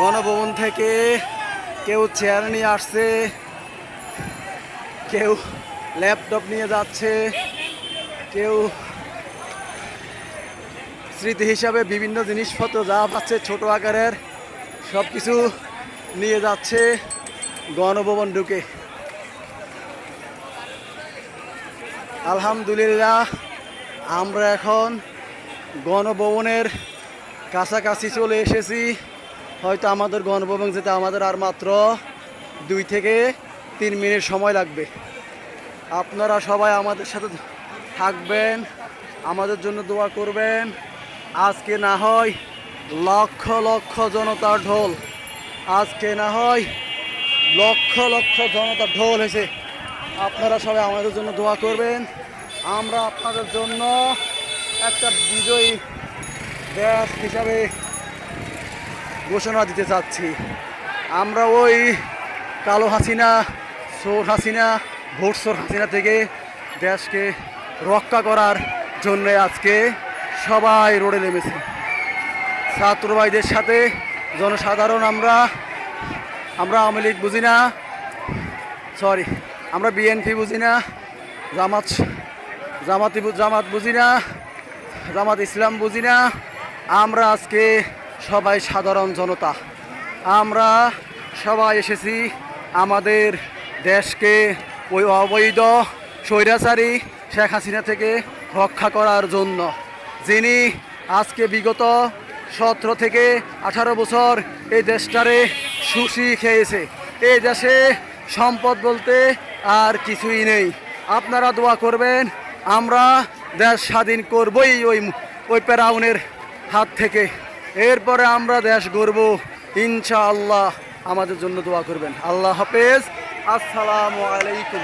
গণভবন থেকে কেউ চেয়ার নিয়ে আসছে, কেউ ল্যাপটপ নিয়ে যাচ্ছে, কেউ স্মৃতি হিসাবে বিভিন্ন জিনিসপত্র যা পাচ্ছে ছোট আকারের সব কিছু নিয়ে যাচ্ছে গণভবন ঢুকে। আলহামদুলিল্লাহ, আমরা এখন গণভবনের কাছাকাছি চলে এসেছি। হয়তো আমাদের গণভবন যেতে আমাদের আর মাত্র দুই থেকে তিন মিনিট সময় লাগবে। আপনারা সবাই আমাদের সাথে থাকবেন, আমাদের জন্য দোয়া করবেন। আজকে না হয় লক্ষ লক্ষ জনতার ঢোল। আজকে না হয় লক্ষ লক্ষ জনতার ঢোল হয়েছে আপনারা সবাই আমাদের জন্য দোয়া করবেন। আমরা আপনাদের জন্য একটা বিজয়ী দেশ হিসাবে ঘোষণা দিতে চাচ্ছি। আমরা ওই কালো হাসিনা, সোর হাসিনা ভোটসোর হাসিনা থেকে দেশকে রক্ষা করার জন্য আজকে সবাই রোডে নেমেছি। ছাত্র ভাইদের সাথে জনসাধারণ, আমরা আমরা আওয়ামী লীগ বুঝি না, সরি, আমরা বিএনপি বুঝি না, জামাত, জামাতি, জামাত বুঝি না, জামাত ইসলাম বুঝি না, আমরা আজকে সবাই সাধারণ জনতা। আমরা সবাই এসেছি আমাদের দেশকে ওই অবৈধ স্বৈরাচারী শেখ হাসিনা থেকে রক্ষা করার জন্য। যিনি আজকে বিগত সতেরো থেকে আঠারো বছর এই দেশটারে সুশি খেয়েছে। এই দেশে সম্পদ বলতে আর কিছুই নেই। আপনারা দোয়া করবেন, আমরা দেশ স্বাধীন করবই ওই ওই প্যারাউনের হাত থেকে। এরপরে আমরা দেশ গড়ব। ইনশাআল্লাহ আমাদের জন্য দোয়া করবেন। আল্লাহ হাফেজ। আসসালামু আলাইকুম।